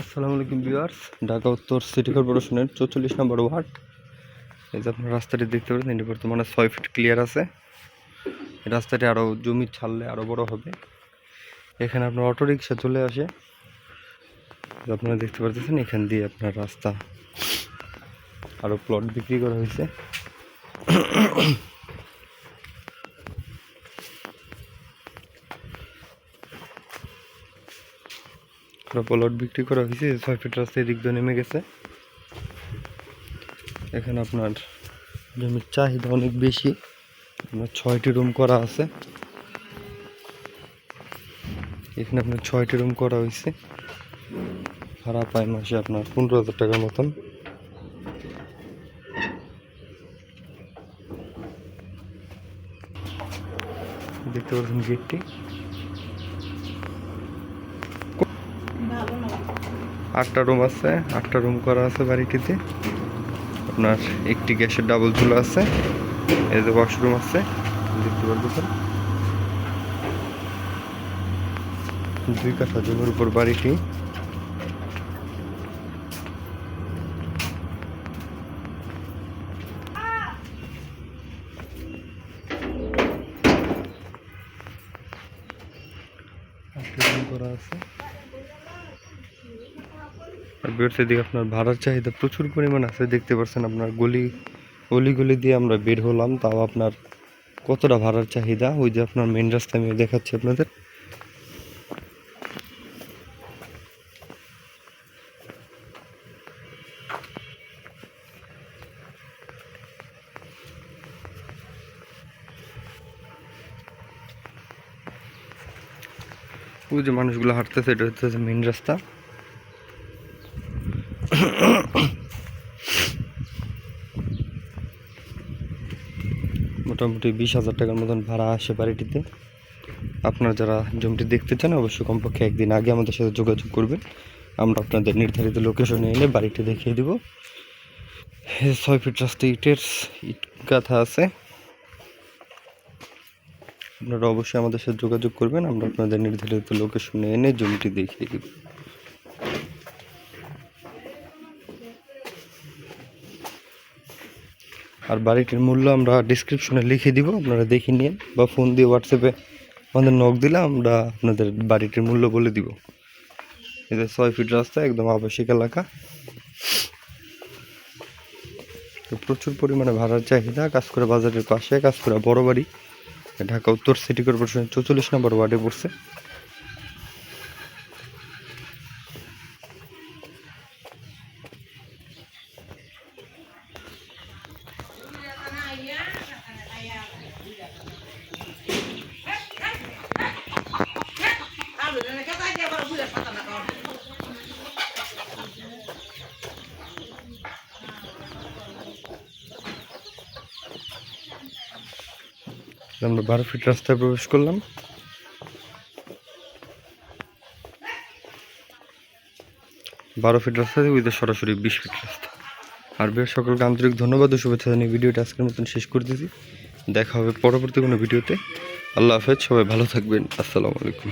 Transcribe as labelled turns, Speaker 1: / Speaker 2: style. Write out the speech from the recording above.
Speaker 1: আসসালামু আলাইকুম ভিউয়ার্স। ঢাকা উত্তর সিটি কর্পোরেশনের চৌচল্লিশ নম্বর ওয়ার্ড। এই যে আপনার রাস্তাটি দেখতে পাচ্ছেন, এটি বর্তমানে ছয় ফিট ক্লিয়ার আছে। রাস্তাটি আরও জমি ছাড়লে আরও বড় হবে। এখানে আপনার অটো রিক্সা চলে আসে। আপনারা দেখতে পাচ্ছেন এখান দিয়ে আপনার রাস্তা আরও প্লট বিক্রি করা হয়েছে। আরও প্লট বিক্রি করা হয়েছে, ছয় ফিট রাস্তা এদিক দিয়ে নেমে গেছে। এখানে আপনার জমির চাহিদা অনেক বেশি। আপনার ছয়টি রুম করা আছে। এখানে আপনার ছয়টি রুম করা হয়েছে। ভাড়া পায় মাসে আপনার পনেরো হাজার টাকার মতন। দেখতে পাচ্ছেন গেটটি
Speaker 2: ভালো না
Speaker 1: আটটা রুম আছে, আটটা রুম করা আছে বাড়িটিতে আপনার একটি গ্যাসের ডাবল চুলা আছে, এই যে ওয়াশরুম আছে, দেখতে পারতেছেন? দুই কাঠা জমির উপর বাড়িটি করা আছে। আর বেরোতে দিকে আপনার ভাড়ার চাহিদা প্রচুর পরিমাণ আছে, দেখতে পাচ্ছেন আপনার গলি গলি গলি দিয়ে আমরা বের হলাম, তাও আপনার কতটা ভাড়ার চাহিদা? ওই যে আপনার মেন রাস্তা আমি দেখাচ্ছি আপনাদের। ওই যে মানুষগুলো হাঁটতেছে, এটা হচ্ছে মেন রাস্তা। মোটামুটি বিশ হাজার টাকার মতন ভাড়া আসে বাড়িটিতে। আপনারা যারা জমিটি দেখতে চান, অবশ্যই কমপক্ষে একদিন আগে আমাদের সাথে যোগাযোগ করবেন। আমরা আপনাদের নির্ধারিত লোকেশনে এনে বাড়িটি দেখিয়ে দিব। ছয় ফিট রাস্তা ইটের ইট গাঁথা আছে। আপনারা অবশ্যই আমাদের সাথে যোগাযোগ করবেন। আমরা আপনাদের নির্ধারিত লোকেশনে এনে জমিটি দেখিয়ে দিব। আর বাড়িটির মূল্য আমরা ডিসক্রিপশনে লিখে দিব, আপনারা দেখে নিন বা ফোন দিয়ে হোয়াটসঅ্যাপে আমাদের নখ দিলে আমরা আপনাদের বাড়িটির মূল্য বলে দিব। এদের ছয় ফিট রাস্তা, একদম আবাসিক এলাকা। প্রচুর পরিমাণে ভাড়ার চাহিদা কাজকরা বাজারের পাশে কাজকরা বড় বাড়ি। ঢাকা উত্তর সিটি কর্পোরেশনের চৌচল্লিশ নম্বর ওয়ার্ডে পড়ছে। আমরা বারো ফিট রাস্তায় প্রবেশ করলাম। বারো ফিট রাস্তা থেকে সরাসরি বিশ ফিট রাস্তা। আর বেশ সকলকে আন্তরিক ধন্যবাদ ও শুভেচ্ছা জানিয়ে ভিডিওটা আজকের মতন শেষ করে দিয়েছি দেখা হবে পরবর্তী কোনো ভিডিওতে। আল্লাহ হাফেজ, সবাই ভালো থাকবেন। আসসালামু আলাইকুম।